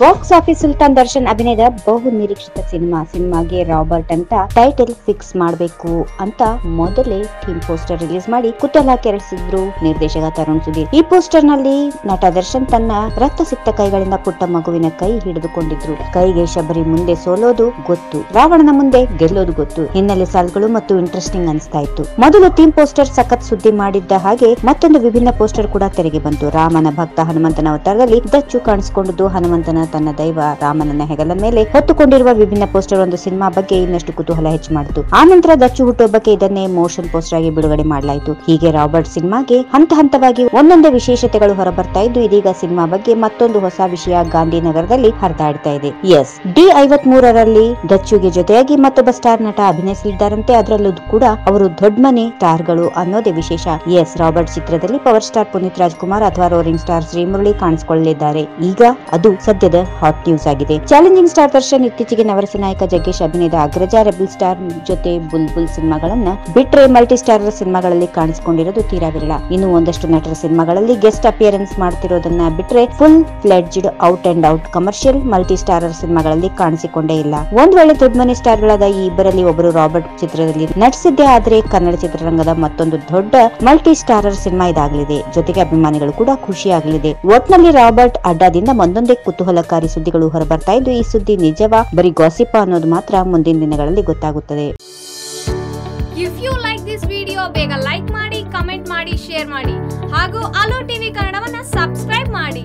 Box office Sultan Darshan ಅಭಿನಯದ ಬಹು ನಿರೀಕ್ಷಿತ ಸಿನಿಮಾ. ಸಿನಿಮಾಗೆ ರಾಬರ್ಟ್ ಅಂತ ಟೈಟಲ್ ಫಿಕ್ಸ್ ಮಾಡಬೇಕು ಅಂತ ಮೊದಲೇ ಥೀಮ್ ಪೋಸ್ಟರ್ ರಿಲೀಸ್ ಮಾಡಿ ಕುತೂಹಲ ಕೆರಳಿಸಿದ್ರು ನಿರ್ದೇಶಕ ತರುಣ್ ಸುಧೀರ್. ಈ ಪೋಸ್ಟರ್ನಲ್ಲಿ ನಟ ದರ್ಶನ್ ತನ್ನ ರಕ್ತ ಸಿಕ್ತ ಕೈಗಳಿಂದ ಪುಟ್ಟ ಮಗುವಿನ ಕೈ ಹಿಡಿದುಕೊಂಡಿದ್ರು. ಕೈಗೆ ಶಬರಿ ಮುಂದೆ ಸೋಲೋದು ಗೊತ್ತು, ರಾವಣನ ಮುಂದೆ ಗೆಲ್ಲೋದು ಗೊತ್ತು, ಹಿನ್ನೆಲೆ ಸಾಲುಗಳು ಮತ್ತು ಇಂಟ್ರೆಸ್ಟಿಂಗ್ ಅನಿಸ್ತಾ ಇತ್ತು. ಮೊದಲು ಥೀಮ್ ಪೋಸ್ಟರ್ ಸಖತ್ ಸುದ್ದಿ ಮಾಡಿದ್ದ ಹಾಗೆ ಮತ್ತೊಂದು ವಿಭಿನ್ನ ಪೋಸ್ಟರ್ ಕೂಡ ತೆರೆಗೆ ಬಂತು. ರಾಮನ ಭಕ್ತ ಹನುಮಂತನ ಅವತಾರದಲ್ಲಿ ದಚ್ಚು ಕಾಣಿಸಿಕೊಂಡಿದ್ದು ಹನುಮಂತನ ತನ್ನ ದೈವ ರಾಮನನ್ನ ಹೆಗಲ ಮೇಲೆ ಹೊತ್ತುಕೊಂಡಿರುವ ವಿಭಿನ್ನ ಪೋಸ್ಟರ್ ಒಂದು ಸಿನಿಮಾ ಬಗ್ಗೆ ಇನ್ನಷ್ಟು ಕುತೂಹಲ ಹೆಚ್ಚು ಮಾಡಿತು. ಆ ನಂತರ ದಚ್ಚು ಹುಟ್ಟುಹಬ್ಬಕ್ಕೆ ಇದನ್ನೇ ಮೋಷನ್ ಪೋಸ್ಟರ್ ಆಗಿ ಬಿಡುಗಡೆ ಮಾಡಲಾಯಿತು. ಹೀಗೆ ರಾಬರ್ಟ್ ಸಿನಿಮಾಗೆ ಹಂತ ಹಂತವಾಗಿ ಒಂದೊಂದೇ ವಿಶೇಷತೆಗಳು ಹೊರಬರ್ತಾ ಇದ್ದು, ಇದೀಗ ಸಿನಿಮಾ ಬಗ್ಗೆ ಮತ್ತೊಂದು ಹೊಸ ವಿಷಯ ಗಾಂಧಿನಗರದಲ್ಲಿ ಹರಿದಾಡ್ತಾ ಇದೆ. ಎಸ್, ಡಿ ಐವತ್ ಮೂರರಲ್ಲಿ ದಚ್ಚುಗೆ ಜೊತೆಯಾಗಿ ಮತ್ತೊಬ್ಬ ಸ್ಟಾರ್ ನಟ ಅಭಿನಯಿಸಲಿದ್ದಾರಂತೆ, ಅದರಲ್ಲೂ ಕೂಡ ಅವರು ದೊಡ್ಡ ಮನೆ ಸ್ಟಾರ್ಗಳು ಅನ್ನೋದೇ ವಿಶೇಷ. ಎಸ್, ರಾಬರ್ಟ್ ಚಿತ್ರದಲ್ಲಿ ಪವರ್ ಸ್ಟಾರ್ ಪುನೀತ್ ರಾಜ್ಕುಮಾರ್ ಅಥವಾ ರೋರಿಂಗ್ ಸ್ಟಾರ್ ಶ್ರೀಮುರಳಿ ಕಾಣಿಸಿಕೊಳ್ಳಲಿದ್ದಾರೆ. ಈಗ ಅದು ಸದ್ಯದ ಹಾಟ್ ನ್ಯೂಸ್ ಆಗಿದೆ. ಚಾಲೆಂಜಿಂಗ್ ಸ್ಟಾರ್ ದರ್ಶನ್ ಇತ್ತೀಚೆಗೆ ನವರಸ ನಾಯಕ ಜಗ್ಗೇಶ್, ಅಭಿನಯದ ಅಗ್ರಜ, ರೆಬಲ್ ಸ್ಟಾರ್ ಜೊತೆ ಬುಲ್ ಬುಲ್ ಸಿನಿಮಾಗಳನ್ನ ಬಿಟ್ರೆ ಮಲ್ಟಿ ಸ್ಟಾರ್ ಸಿನಿಮಾಗಳಲ್ಲಿ ಕಾಣಿಸಿಕೊಂಡಿರೋದು ತೀರಾ ವಿರಳ ಇನ್ನು ಒಂದಷ್ಟು ನಟರ ಸಿನಿಮಾಗಳಲ್ಲಿ ಗೆಸ್ಟ್ ಅಪಿಯರೆನ್ಸ್ ಮಾಡ್ತಿರೋದನ್ನ ಬಿಟ್ರೆ full fledged out and out commercial multi starrer ಸಿನಿಮಾಗಳಲ್ಲಿ ಕಾಣಿಸಿಕೊಂಡೇ ಇಲ್ಲ. ಒಂದ್ ವೇಳೆ ದೊಡ್ಡ ಮನೆ ಸ್ಟಾರ್ಗಳಾದ ಈ ಇಬ್ಬರಲ್ಲಿ ಒಬ್ಬರು ರಾಬರ್ಟ್ ಚಿತ್ರದಲ್ಲಿ ನಟಿಸಿದ್ದೇ ಆದ್ರೆ ಕನ್ನಡ ಚಿತ್ರರಂಗದ ಮತ್ತೊಂದು ದೊಡ್ಡ ಮಲ್ಟಿ ಸ್ಟಾರರ್ ಸಿನಿಮಾ ಇದಾಗಲಿದೆ. ಜೊತೆಗೆ ಅಭಿಮಾನಿಗಳು ಕೂಡ ಖುಷಿಯಾಗಲಿದೆ. ಒಟ್ನಲ್ಲಿ ರಾಬರ್ಟ್ ಅಡ್ಡಾದಿಂದ ಒಂದೊಂದೇ ಕುತೂಹಲಕಾರಿ ಸುದ್ದಿಗಳು ಹೊರಬರ್ತಾ ಇದ್ದು, ಈ ಸುದ್ದಿ ನಿಜವಾ? ಬರೀ ಗಾಸಿಪ ಅನ್ನೋದು ಮಾತ್ರ ಮುಂದಿನ ದಿನಗಳಲ್ಲಿ ಗೊತ್ತಾಗುತ್ತದೆ. If you like this video ಬೇಗ ಲೈಕ್ ಮಾಡಿ ಕಮೆಂಟ್ ಮಾಡಿ ಶೇರ್ ಮಾಡಿ. ಹಾಗೂ ಅಲೋ ಟಿವಿ ಕನ್ನಡವನ್ನ ಸಬ್ಸ್ಕ್ರೈಬ್ ಮಾಡಿ.